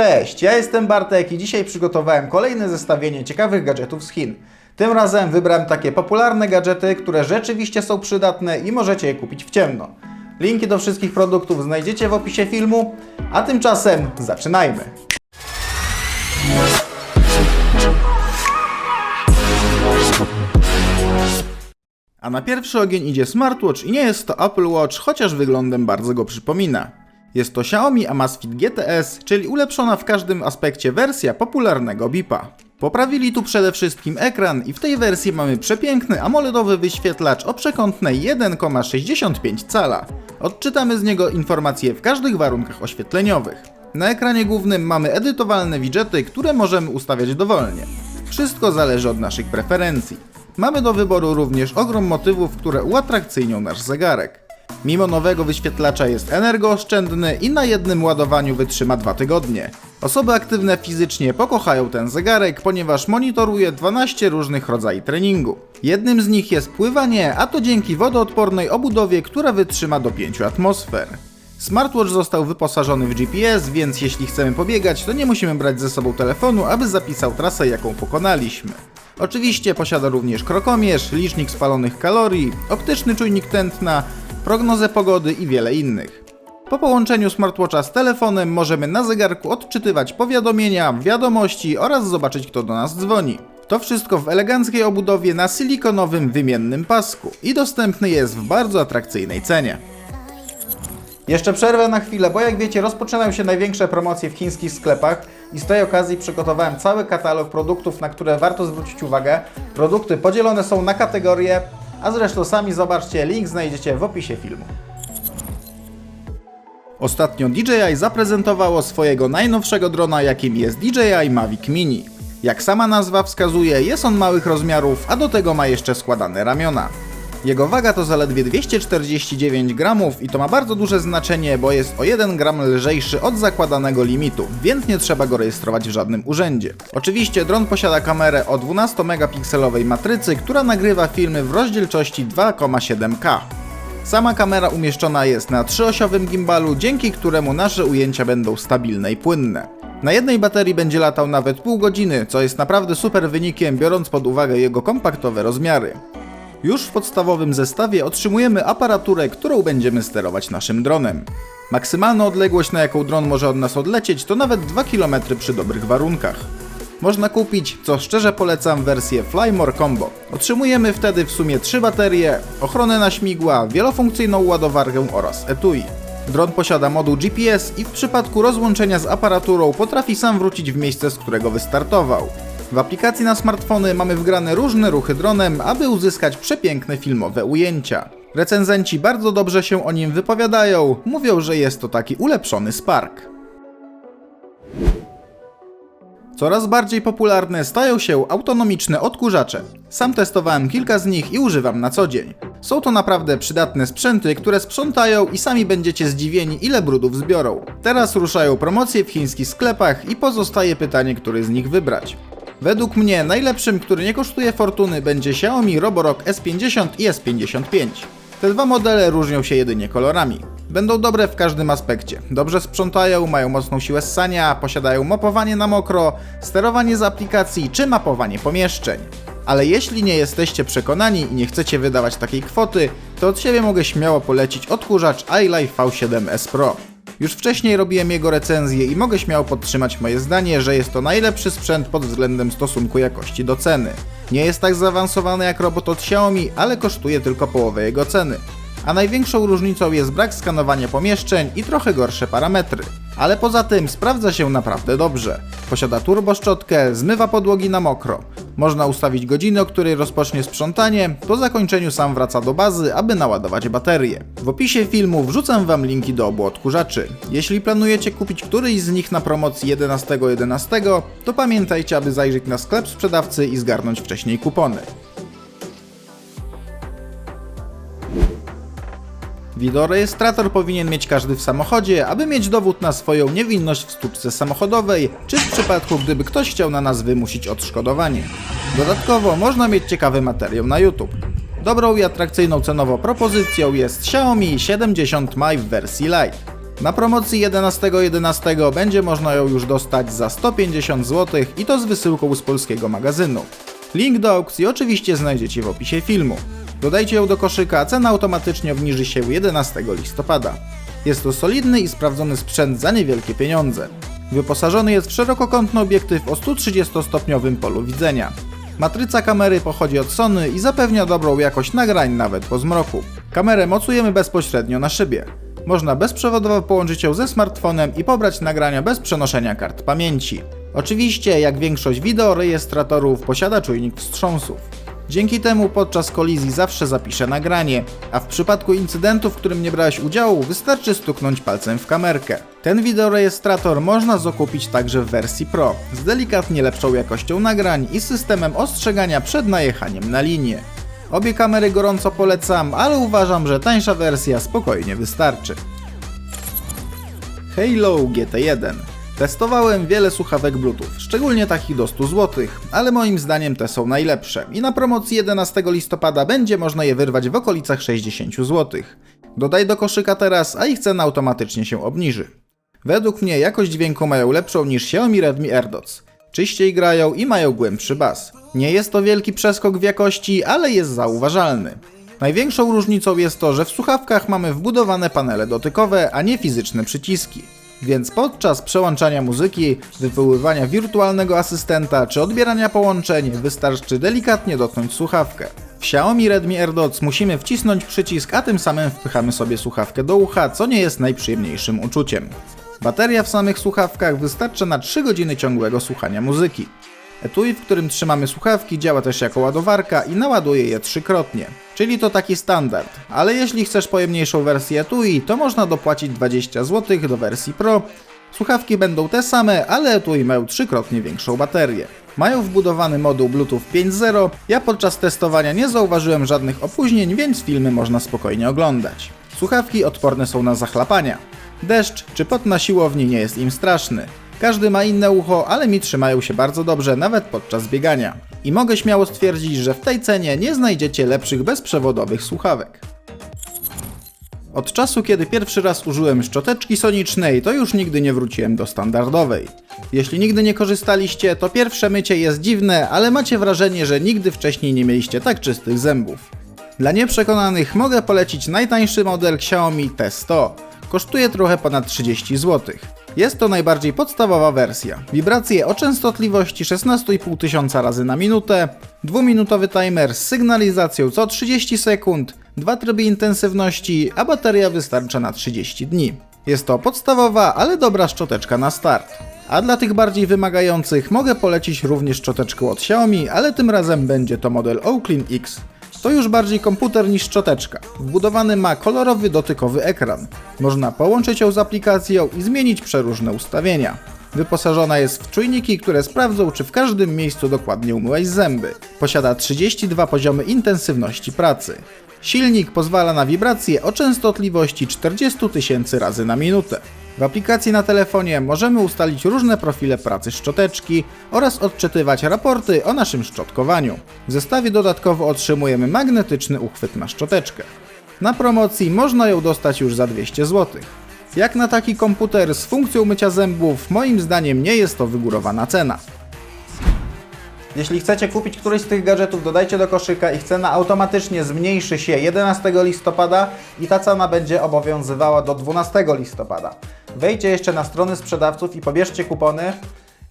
Cześć, ja jestem Bartek i dzisiaj przygotowałem kolejne zestawienie ciekawych gadżetów z Chin. Tym razem wybrałem takie popularne gadżety, które rzeczywiście są przydatne i możecie je kupić w ciemno. Linki do wszystkich produktów znajdziecie w opisie filmu, a tymczasem zaczynajmy. A na pierwszy ogień idzie smartwatch i nie jest to Apple Watch, chociaż wyglądem bardzo go przypomina. Jest to Xiaomi Amazfit GTS, czyli ulepszona w każdym aspekcie wersja popularnego Bipa. Poprawili tu przede wszystkim ekran i w tej wersji mamy przepiękny AMOLEDowy wyświetlacz o przekątnej 1,65 cala. Odczytamy z niego informacje w każdych warunkach oświetleniowych. Na ekranie głównym mamy edytowalne widgety, które możemy ustawiać dowolnie. Wszystko zależy od naszych preferencji. Mamy do wyboru również ogrom motywów, które uatrakcyjnią nasz zegarek. Mimo nowego wyświetlacza jest energooszczędny i na jednym ładowaniu wytrzyma 2 tygodnie. Osoby aktywne fizycznie pokochają ten zegarek, ponieważ monitoruje 12 różnych rodzajów treningu. Jednym z nich jest pływanie, a to dzięki wodoodpornej obudowie, która wytrzyma do 5 atmosfer. Smartwatch został wyposażony w GPS, więc jeśli chcemy pobiegać, to nie musimy brać ze sobą telefonu, aby zapisał trasę, jaką pokonaliśmy. Oczywiście posiada również krokomierz, licznik spalonych kalorii, optyczny czujnik tętna, prognozę pogody i wiele innych. Po połączeniu smartwatcha z telefonem możemy na zegarku odczytywać powiadomienia, wiadomości oraz zobaczyć kto do nas dzwoni. To wszystko w eleganckiej obudowie na silikonowym wymiennym pasku i dostępny jest w bardzo atrakcyjnej cenie. Jeszcze przerwę na chwilę, bo jak wiecie, rozpoczynają się największe promocje w chińskich sklepach i z tej okazji przygotowałem cały katalog produktów, na które warto zwrócić uwagę. Produkty podzielone są na kategorie, a zresztą sami zobaczcie, link znajdziecie w opisie filmu. Ostatnio DJI zaprezentowało swojego najnowszego drona, jakim jest DJI Mavic Mini. Jak sama nazwa wskazuje, jest on małych rozmiarów, a do tego ma jeszcze składane ramiona. Jego waga to zaledwie 249 gramów i to ma bardzo duże znaczenie, bo jest o 1 gram lżejszy od zakładanego limitu, więc nie trzeba go rejestrować w żadnym urzędzie. Oczywiście dron posiada kamerę o 12-megapikselowej matrycy, która nagrywa filmy w rozdzielczości 2,7K. Sama kamera umieszczona jest na trzyosiowym gimbalu, dzięki któremu nasze ujęcia będą stabilne i płynne. Na jednej baterii będzie latał nawet pół godziny, co jest naprawdę super wynikiem, biorąc pod uwagę jego kompaktowe rozmiary. Już w podstawowym zestawie otrzymujemy aparaturę, którą będziemy sterować naszym dronem. Maksymalna odległość, na jaką dron może od nas odlecieć, to nawet 2 km przy dobrych warunkach. Można kupić, co szczerze polecam, wersję Flymore Combo. Otrzymujemy wtedy w sumie 3 baterie, ochronę na śmigła, wielofunkcyjną ładowarkę oraz etui. Dron posiada moduł GPS i w przypadku rozłączenia z aparaturą potrafi sam wrócić w miejsce, z którego wystartował. W aplikacji na smartfony mamy wgrane różne ruchy dronem, aby uzyskać przepiękne filmowe ujęcia. Recenzenci bardzo dobrze się o nim wypowiadają, mówią, że jest to taki ulepszony Spark. Coraz bardziej popularne stają się autonomiczne odkurzacze. Sam testowałem kilka z nich i używam na co dzień. Są to naprawdę przydatne sprzęty, które sprzątają i sami będziecie zdziwieni ile brudów zbiorą. Teraz ruszają promocje w chińskich sklepach i pozostaje pytanie, który z nich wybrać. Według mnie najlepszym, który nie kosztuje fortuny będzie Xiaomi Roborock S50 i S55. Te dwa modele różnią się jedynie kolorami. Będą dobre w każdym aspekcie. Dobrze sprzątają, mają mocną siłę ssania, posiadają mapowanie na mokro, sterowanie z aplikacji czy mapowanie pomieszczeń. Ale jeśli nie jesteście przekonani i nie chcecie wydawać takiej kwoty, to od siebie mogę śmiało polecić odkurzacz iLife V7S Pro. Już wcześniej robiłem jego recenzję i mogę śmiało podtrzymać moje zdanie, że jest to najlepszy sprzęt pod względem stosunku jakości do ceny. Nie jest tak zaawansowany jak robot od Xiaomi, ale kosztuje tylko połowę jego ceny. A największą różnicą jest brak skanowania pomieszczeń i trochę gorsze parametry. Ale poza tym sprawdza się naprawdę dobrze. Posiada turboszczotkę, zmywa podłogi na mokro. Można ustawić godzinę, o której rozpocznie sprzątanie, po zakończeniu sam wraca do bazy, aby naładować baterię. W opisie filmu wrzucam wam linki do obu odkurzaczy. Jeśli planujecie kupić któryś z nich na promocji 11.11, .11, to pamiętajcie, aby zajrzeć na sklep sprzedawcy i zgarnąć wcześniej kupony. Wideorejestrator powinien mieć każdy w samochodzie, aby mieć dowód na swoją niewinność w stłuczce samochodowej, czy w przypadku gdyby ktoś chciał na nas wymusić odszkodowanie. Dodatkowo można mieć ciekawy materiał na YouTube. Dobrą i atrakcyjną cenowo propozycją jest Xiaomi 70 Mi w wersji Lite. Na promocji 11.11 będzie można ją już dostać za 150 zł i to z wysyłką z polskiego magazynu. Link do aukcji oczywiście znajdziecie w opisie filmu. Dodajcie ją do koszyka, a cena automatycznie obniży się 11 listopada. Jest to solidny i sprawdzony sprzęt za niewielkie pieniądze. Wyposażony jest w szerokokątny obiektyw o 130-stopniowym polu widzenia. Matryca kamery pochodzi od Sony i zapewnia dobrą jakość nagrań nawet po zmroku. Kamerę mocujemy bezpośrednio na szybie. Można bezprzewodowo połączyć ją ze smartfonem i pobrać nagrania bez przenoszenia kart pamięci. Oczywiście, jak większość wideorejestratorów, posiada czujnik wstrząsów. Dzięki temu podczas kolizji zawsze zapiszę nagranie, a w przypadku incydentu, w którym nie brałeś udziału, wystarczy stuknąć palcem w kamerkę. Ten wideorejestrator można zakupić także w wersji Pro, z delikatnie lepszą jakością nagrań i systemem ostrzegania przed najechaniem na linię. Obie kamery gorąco polecam, ale uważam, że tańsza wersja spokojnie wystarczy. Halo GT1 Testowałem wiele słuchawek Bluetooth, szczególnie takich do 100 zł, ale moim zdaniem te są najlepsze i na promocji 11 listopada będzie można je wyrwać w okolicach 60 zł. Dodaj do koszyka teraz, a ich cena automatycznie się obniży. Według mnie jakość dźwięku mają lepszą niż Xiaomi Redmi AirDots. Czyściej grają i mają głębszy bas. Nie jest to wielki przeskok w jakości, ale jest zauważalny. Największą różnicą jest to, że w słuchawkach mamy wbudowane panele dotykowe, a nie fizyczne przyciski. Więc podczas przełączania muzyki, wywoływania wirtualnego asystenta czy odbierania połączeń wystarczy delikatnie dotknąć słuchawkę. W Xiaomi Redmi AirDots musimy wcisnąć przycisk, a tym samym wpychamy sobie słuchawkę do ucha, co nie jest najprzyjemniejszym uczuciem. Bateria w samych słuchawkach wystarcza na 3 godziny ciągłego słuchania muzyki. Etui, w którym trzymamy słuchawki, działa też jako ładowarka i naładuje je trzykrotnie. Czyli to taki standard, ale jeśli chcesz pojemniejszą wersję etui, to można dopłacić 20 zł do wersji Pro. Słuchawki będą te same, ale etui mają trzykrotnie większą baterię. Mają wbudowany moduł Bluetooth 5.0. Ja podczas testowania nie zauważyłem żadnych opóźnień, więc filmy można spokojnie oglądać. Słuchawki odporne są na zachlapania. Deszcz czy pot na siłowni nie jest im straszny. Każdy ma inne ucho, ale mi trzymają się bardzo dobrze nawet podczas biegania. I mogę śmiało stwierdzić, że w tej cenie nie znajdziecie lepszych bezprzewodowych słuchawek. Od czasu, kiedy pierwszy raz użyłem szczoteczki sonicznej, to już nigdy nie wróciłem do standardowej. Jeśli nigdy nie korzystaliście, to pierwsze mycie jest dziwne, ale macie wrażenie, że nigdy wcześniej nie mieliście tak czystych zębów. Dla nieprzekonanych mogę polecić najtańszy model Xiaomi T100. Kosztuje trochę ponad 30 zł. Jest to najbardziej podstawowa wersja. Wibracje o częstotliwości 16,5 tysiąca razy na minutę, dwuminutowy timer z sygnalizacją co 30 sekund, dwa tryby intensywności, a bateria wystarcza na 30 dni. Jest to podstawowa, ale dobra szczoteczka na start. A dla tych bardziej wymagających mogę polecić również szczoteczkę od Xiaomi, ale tym razem będzie to model Oaklin X. To już bardziej komputer niż szczoteczka. Wbudowany ma kolorowy dotykowy ekran. Można połączyć ją z aplikacją i zmienić przeróżne ustawienia. Wyposażona jest w czujniki, które sprawdzą, czy w każdym miejscu dokładnie umyłeś zęby. Posiada 32 poziomy intensywności pracy. Silnik pozwala na wibracje o częstotliwości 40 tysięcy razy na minutę. W aplikacji na telefonie możemy ustalić różne profile pracy szczoteczki oraz odczytywać raporty o naszym szczotkowaniu. W zestawie dodatkowo otrzymujemy magnetyczny uchwyt na szczoteczkę. Na promocji można ją dostać już za 200 zł. Jak na taki komputer z funkcją mycia zębów, moim zdaniem nie jest to wygórowana cena. Jeśli chcecie kupić któryś z tych gadżetów, dodajcie do koszyka. Ich cena automatycznie zmniejszy się 11 listopada i ta cena będzie obowiązywała do 12 listopada. Wejdźcie jeszcze na strony sprzedawców i pobierzcie kupony.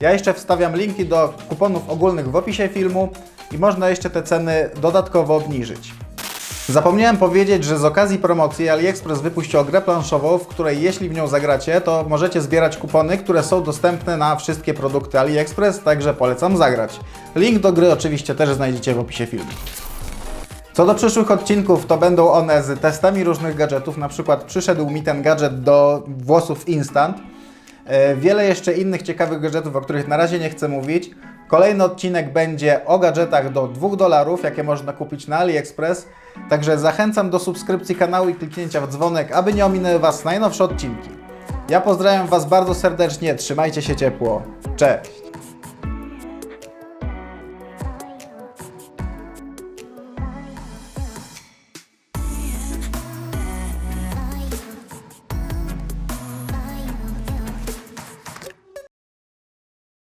Ja jeszcze wstawiam linki do kuponów ogólnych w opisie filmu i można jeszcze te ceny dodatkowo obniżyć. Zapomniałem powiedzieć, że z okazji promocji AliExpress wypuścił grę planszową, w której jeśli w nią zagracie, to możecie zbierać kupony, które są dostępne na wszystkie produkty AliExpress, także polecam zagrać. Link do gry oczywiście też znajdziecie w opisie filmu. Co do przyszłych odcinków, to będą one z testami różnych gadżetów, na przykład przyszedł mi ten gadżet do włosów Instant. E, Wiele jeszcze innych ciekawych gadżetów, o których na razie nie chcę mówić. Kolejny odcinek będzie o gadżetach do 2 dolarów, jakie można kupić na AliExpress. Także zachęcam do subskrypcji kanału i kliknięcia w dzwonek, aby nie ominęły Was najnowsze odcinki. Ja pozdrawiam Was bardzo serdecznie, trzymajcie się ciepło. Cześć!